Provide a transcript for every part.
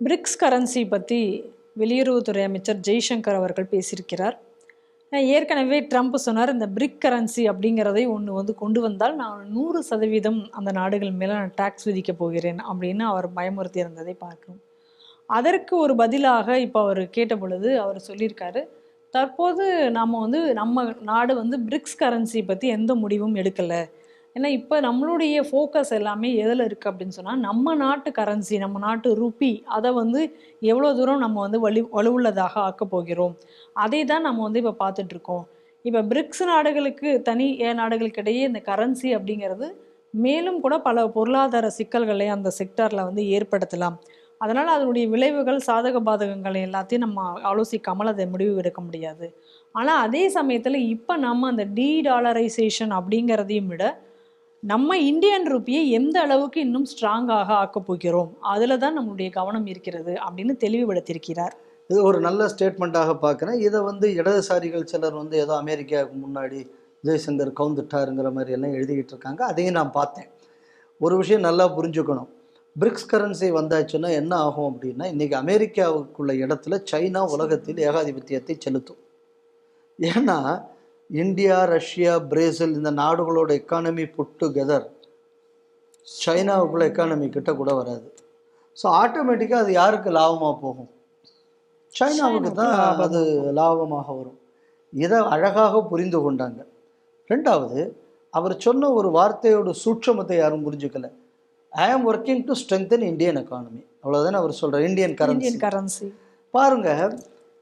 BRICS currency பற்றி வெளியுறவுத்துறை அமைச்சர் ஜெய்சங்கர் அவர்கள் பேசியிருக்கிறார். நான் ஏற்கனவே ட்ரம்ப் சொன்னார் இந்த பிரிக் கரன்சி அப்படிங்கிறதை ஒன்று வந்து கொண்டு வந்தால் நான் நூறு சதவீதம் அந்த நாடுகள் மேலே நான் டேக்ஸ் விதிக்க போகிறேன் அப்படின்னு அவர் பயமுறுத்தி இருந்ததை பார்க்கும் அதற்கு ஒரு பதிலாக இப்போ அவர் கேட்ட பொழுது அவர் சொல்லியிருக்காரு தற்போது நம்ம வந்து நம்ம நாடு வந்து பிரிக்ஸ் கரன்சி பற்றி எந்த முடிவும் எடுக்கலை. ஏன்னா இப்போ நம்மளுடைய ஃபோக்கஸ் எல்லாமே எதில் இருக்குது அப்படின்னு சொன்னால் நம்ம நாட்டு கரன்சி நம்ம நாட்டு ருப்பி அதை வந்து எவ்வளோ தூரம் நம்ம வந்து வலு வலுவுள்ளதாக ஆக்கப் போகிறோம். அதை தான் நம்ம வந்து இப்போ பார்த்துட்ருக்கோம் இப்போ பிரிக்ஸ் நாடுகளுக்கு தனி ஏ நாடுகளுக்கு இடையே இந்த கரன்சி அப்படிங்கிறது மேலும் கூட பல பொருளாதார சிக்கல்களை அந்த செக்டாரில் வந்து ஏற்படுத்தலாம். அதனால் அதனுடைய விளைவுகள் சாதக பாதகங்கள் எல்லாத்தையும் நம்ம ஆலோசிக்காமல் அதை முடிவு எடுக்க முடியாது. ஆனால் அதே சமயத்தில் இப்போ நம்ம அந்த டீ டாலரைசேஷன் அப்படிங்கிறதையும் விட நம்ம இந்தியன் ருப்பியை எந்த அளவுக்கு இன்னும் ஸ்ட்ராங்காக ஆக்கப் போகிறோம்? அதில் தான் நம்மளுடைய கவனம் இருக்கிறது அப்படின்னு தெளிவுபடுத்தியிருக்கிறார். இது ஒரு நல்ல ஸ்டேட்மெண்ட்டாக பார்க்குறேன். இதை வந்து இடதுசாரிகள் சிலர் வந்து ஏதோ அமெரிக்காவுக்கு முன்னாடி ஜெய்சங்கர் கவுந்துட்டாருங்கிற மாதிரி எல்லாம் எழுதிக்கிட்டு இருக்காங்க. அதையும் நான் பார்த்தேன். ஒரு விஷயம் நல்லா புரிஞ்சுக்கணும். பிரிக்ஸ் கரன்சி வந்தாச்சுன்னா என்ன ஆகும் அப்படின்னா இன்றைக்கி அமெரிக்காவுக்குள்ள இடத்துல சைனா உலகத்தில் ஏகாதிபத்தியத்தை செலுத்தும். ஏன்னா இந்தியா ரஷ்யா பிரேசில் இந்த நாடுகளோட எக்கானமி புட் டுகெதர் சைனாவுக்குள்ள எக்கானமி கிட்ட கூட வராது. ஸோ ஆட்டோமேட்டிக்காக அது யாருக்கு லாபமாக போகும்? சைனாவுக்கு தான் அது லாபமாக வரும். இதை அழகாக புரிந்து கொண்டாங்க. ரெண்டாவது அவர் சொன்ன ஒரு வார்த்தையோட சூட்சமத்தை யாரும் புரிஞ்சுக்கல. I am working to strengthen Indian economy அவ்வளோதானே அவர் சொல்கிறார் இந்தியன் கரன்சி கரன்சி பாருங்க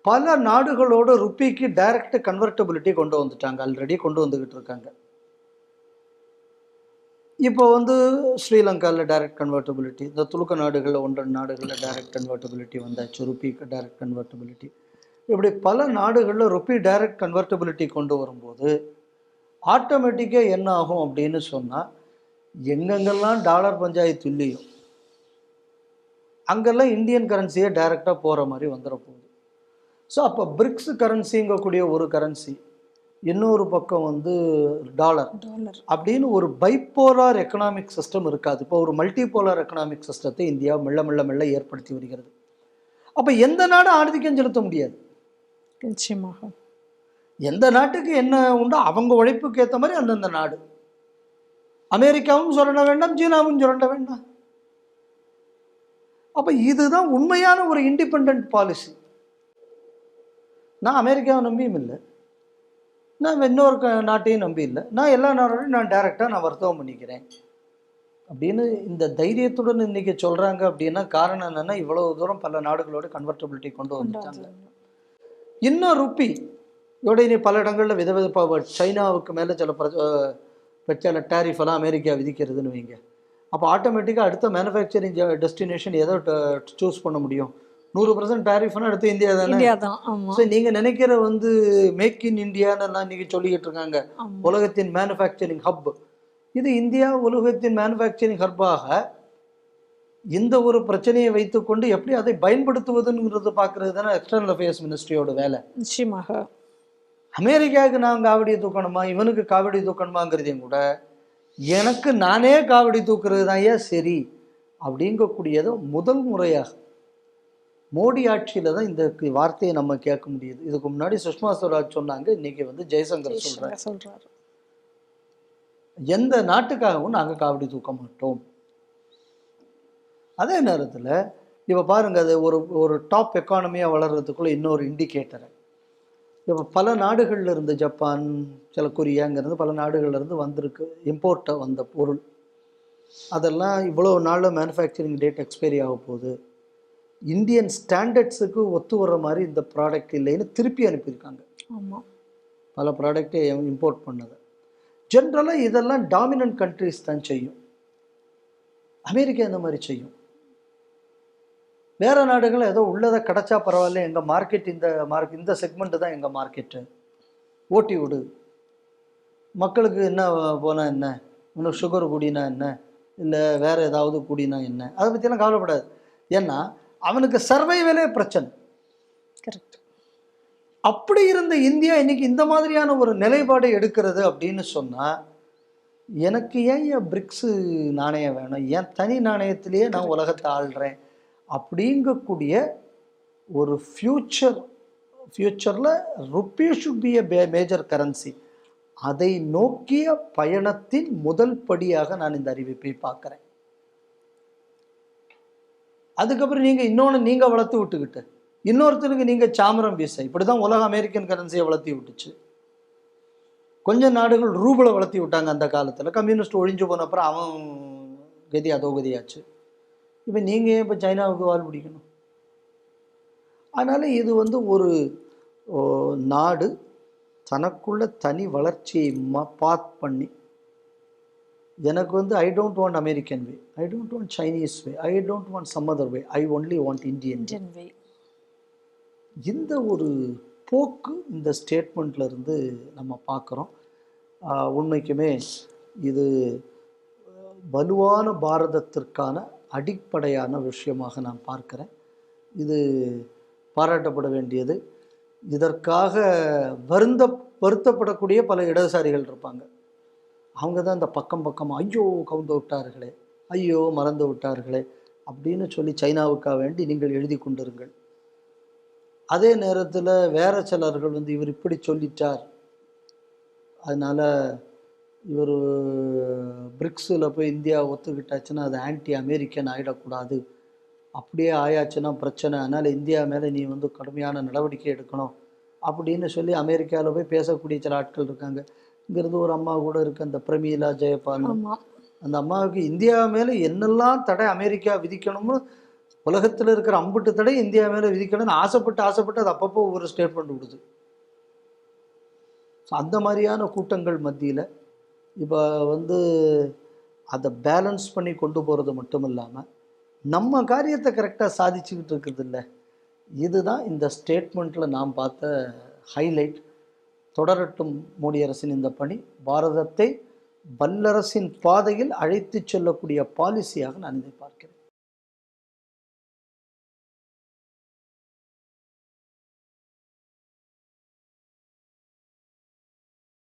பல நாடுகளோட ருப்பிக்கு டைரக்ட் கன்வெர்டபிலிட்டி கொண்டு வந்துட்டாங்க. ஆல்ரெடி கொண்டு வந்துக்கிட்டு இருக்காங்க. இப்போ வந்து ஸ்ரீலங்காவில் டைரக்ட் கன்வெர்டபிலிட்டி இந்த துலுக்க நாடுகளில் ஒன்றரை நாடுகளில் டைரக்ட் கன்வெர்டபிலிட்டி வந்தாச்சு ருப்பிக்கு டைரக்ட் கன்வெர்டபிலிட்டி இப்படி பல நாடுகளில் ருப்பி டைரக்ட் கன்வெர்டபிலிட்டி கொண்டு வரும்போது ஆட்டோமேட்டிக்காக என்ன ஆகும் அப்படின்னு சொன்னால் எங்கெங்கெல்லாம் டாலர் பஞ்சாயத்து இல்லையோ அங்கெல்லாம் இந்தியன் கரன்சியே டைரெக்டாக போகிற மாதிரி வந்துட போகுது. ஸோ அப்போ பிரிக்ஸ் கரன்சிங்கக்கூடிய ஒரு கரன்சி இன்னொரு பக்கம் வந்து டாலர் டாலர் அப்படின்னு ஒரு பைப்போலார் எக்கனாமிக் சிஸ்டம் இருக்காது. இப்போ ஒரு மல்டிபோலார் எக்கனாமிக் சிஸ்டத்தை இந்தியா மெல்ல மெல்ல மெல்ல ஏற்படுத்தி வருகிறது. அப்போ எந்த நாடும் ஆதிக்கம் செலுத்த முடியாது? நிச்சயமாக. எந்த நாட்டுக்கு என்ன உண்டோ அவங்க உழைப்புக்கு ஏற்ற மாதிரி அந்தந்த நாடு. அமெரிக்காவும் சுரண்ட வேண்டாம் சீனாவும் சுரண்ட வேண்டாம். அப்போ இதுதான் உண்மையான ஒரு இண்டிபெண்ட் பாலிசி நான் அமெரிக்காவை நம்பியும் இல்லை. நான் இன்னொரு க- நாட்டையும் நம்பி இல்லை. நான் எல்லா நாடோடையும் நான் டைரெக்டாக நான் வர்த்தகம் பண்ணிக்கிறேன். அப்படின்னு இந்த தைரியத்துடன் இன்னைக்கு சொல்கிறாங்க அப்படின்னா காரணம் என்னென்னா இவ்வளோ தூரம் பல நாடுகளோட கன்வெர்ட்டபிலிட்டி கொண்டு வந்துட்டாங்க. இன்னும் ருப்பி இதோட இனி பல இடங்களில் விதவிதப்பாக சைனாவுக்கு மேலே சில பிர சில டேரிஃப் எல்லாம் அமெரிக்கா விதிக்கிறதுன்னு வைங்க. அப்போ ஆட்டோமேட்டிக்காக அடுத்த மேனுஃபேக்சரிங் டெஸ்டினேஷன் எதை சூஸ் பண்ண முடியும். நூறு பர்சன்ட் டேரிஃப்னா அடுத்து இந்தியா தானே? இந்தியா தான் ஸோ நீங்கள் நினைக்கிற வந்து மேக் இன் இந்தியான்னு இன்னைக்கு சொல்லிக்கிட்டு இருக்காங்க. உலகத்தின் மேனுஃபேக்சரிங் ஹப் இது இந்தியா உலகத்தின் மேனுஃபேக்சரிங் ஹப்பாக இந்த ஒரு பிரச்சனையை வைத்துக்கொண்டு எப்படி அதை பயன்படுத்துவதுங்கிறது பார்க்கறது தானே எக்ஸ்டர்னல் அஃபேர்ஸ் மினிஸ்ட்ரியோட வேலை. நிச்சயமாக. அமெரிக்காவுக்கு நான் காவடியை தூக்கணுமா? இவனுக்கு காவடி தூக்கணுமாங்கிறதையும் கூட எனக்கு நானே காவடி தூக்குறது தான் ஏன் சரி? அப்படிங்கக்கூடியது முதல் முறையாக. மோடி ஆட்சியில தான் இந்த வார்த்தையை நம்ம கேட்க முடியுது. இதுக்கு முன்னாடி சுஷ்மா ஸ்வராஜ் சொன்னாங்க இன்னைக்கு வந்து ஜெய்சங்கர் சொல்றாரு. சொல்றாரு. எந்த நாட்டுக்காகவும் நாங்கள் காவடி தூக்க மாட்டோம். அதே நேரத்தில் இப்போ பாருங்க அது ஒரு ஒரு டாப் எக்கானமியாக வளர்கிறதுக்குள்ள இன்னொரு இண்டிகேட்டரை இப்போ பல நாடுகள்ல இருந்து ஜப்பான் சில கொரியாங்கிறது பல நாடுகள்ல இருந்து வந்திருக்கு இம்போர்ட்டை வந்த பொருள். அதெல்லாம் இவ்வளோ நாளில் மேனுஃபேக்சரிங் டேட் எக்ஸ்பைரி ஆக போகுது. இந்தியன் ஸ்டாண்டர்ட்ஸுக்கு ஒத்து வர்ற மாதிரி இந்த ப்ராடக்ட் இல்லைன்னு திருப்பி அனுப்பியிருக்காங்க. ஆமா. பல ப்ராடக்டை இம்போர்ட் பண்ணதை. ஜென்ரலாக இதெல்லாம் டாமினன்ட் கண்ட்ரிஸ் தான் செய்யும். அமெரிக்கா இந்த மாதிரி செய்யும். வேற நாடுகள் ஏதோ உள்ளதை கிடைச்சா பரவாயில்ல எங்கள் மார்க்கெட் இந்த மார்க் இந்த செக்மெண்ட்டு தான் எங்கள் மார்க்கெட்டு ஓட்டி விடு. மக்களுக்கு என்ன போனால் என்ன? இன்னும் சுகர் கூடினா என்ன? இல்லை வேற ஏதாவது கூடினா என்ன? அதை பற்றியெல்லாம் கவலைப்படாது. ஏன்னா அவனுக்கு சர்வைவலே பிரச்சனை. கரெக்ட் அப்படி இருந்த இந்தியா இன்னைக்கு இந்த மாதிரியான ஒரு நிலைப்பாடை எடுக்கிறது அப்படின்னு சொன்னா எனக்கு ஏன் என் பிரிக்ஸு நாணயம் வேணும்? ஏன் தனி நாணயத்திலேயே நான் உலகத்தை ஆள்றேன். அப்படிங்கக்கூடிய ஒரு ஃப்யூச்சர் ஃப்யூச்சரில் rupee should be a major currency அதை நோக்கிய பயணத்தின் முதல் படியாக நான் இந்த அறிவிப்பை பார்க்குறேன். அதுக்கப்புறம் நீங்கள் இன்னொன்று நீங்கள் வளர்த்து விட்டுக்கிட்டு இன்னொருத்தனுக்கு நீங்கள் சாமரம் வீச. இப்படி தான் உலக அமெரிக்கன் கரன்சியை வளர்த்தி விட்டுச்சு. கொஞ்ச நாடுகள் ரூபலை வளர்த்தி விட்டாங்க அந்த காலத்தில். கம்யூனிஸ்ட் ஒழிஞ்சு போன அப்புறம் அவன் கதி அதோ கதியாச்சு. இப்போ நீங்கள் ஏன் இப்போ சைனாவுக்கு வால் பிடிக்கணும்? அதனால் இது வந்து ஒரு ஓ, நாடு தனக்குள்ள தனி வளர்ச்சியை ம பாத் பண்ணி எனக்கு வந்து I don't want American way I don't want Chinese way I don't want some other way I only want Indian Indian way இந்த ஒரு போக்கு இந்த ஸ்டேட்மெண்ட்ல இருந்து நம்ம பார்க்குறோம். உண்மைக்குமே இது வலுவான பாரதத்திற்கான அடிப்படையான விஷயமாக நான் பார்க்கிறேன். இது பாராட்டப்பட வேண்டியது. இதற்காக வருந்த வருத்தப்படக்கூடிய பல இடதுசாரிகள் இருப்பாங்க. அவங்க தான் இந்த பக்கம் பக்கம் ஐயோ கவுந்து விட்டார்களே ஐயோ மறந்து விட்டார்களே அப்படின்னு சொல்லி சைனாவுக்காக வேண்டி நீங்கள் எழுதி கொண்டிருங்கள். அதே நேரத்தில் வேற சிலர்கள் வந்து இவர் இப்படி சொல்லிட்டார். அதனால் இவர் பிரிக்ஸில் போய் இந்தியா ஒத்துக்கிட்டாச்சுன்னா அது ஆன்டி அமெரிக்கன் ஆகிடக்கூடாது அப்படியே ஆயாச்சுன்னா பிரச்சனை. அதனால் இந்தியா மேலே நீ வந்து கடுமையான நடவடிக்கை எடுக்கணும் அப்படின்னு சொல்லி அமெரிக்காவில் போய் பேசக்கூடிய சில ஆட்கள் இருக்காங்க. இங்கிருந்து ஒரு அம்மா கூட இருக்கு அந்த பிரமீலா ஜெயபால். அந்த அம்மாவுக்கு இந்தியா மேலே என்னெல்லாம் தடை அமெரிக்கா விதிக்கணும்னு உலகத்தில் இருக்கிற அம்புட்டு தடை இந்தியா மேலே விதிக்கணும்னு ஆசைப்பட்டு ஆசைப்பட்டு அது அப்பப்போ ஒவ்வொரு ஸ்டேட்மெண்ட் விடுது. ஸோ அந்த மாதிரியான கூட்டங்கள் மத்தியில் இப்போ வந்து அதை பேலன்ஸ் பண்ணி கொண்டு போகிறது மட்டும் இல்லாமல் நம்ம காரியத்தை கரெக்டாக சாதிச்சுக்கிட்டு இருக்கிறது இல்லை. இதுதான் இந்த ஸ்டேட்மெண்ட்டில் நாம் பார்த்த ஹைலைட் தொடரட்டும் மோடி அரசின் இந்த பணி. பாரதத்தை வல்லரசின் பாதையில் அழைத்துச் செல்லக்கூடிய பாலிசியாக நான் இதை பார்க்கிறேன்.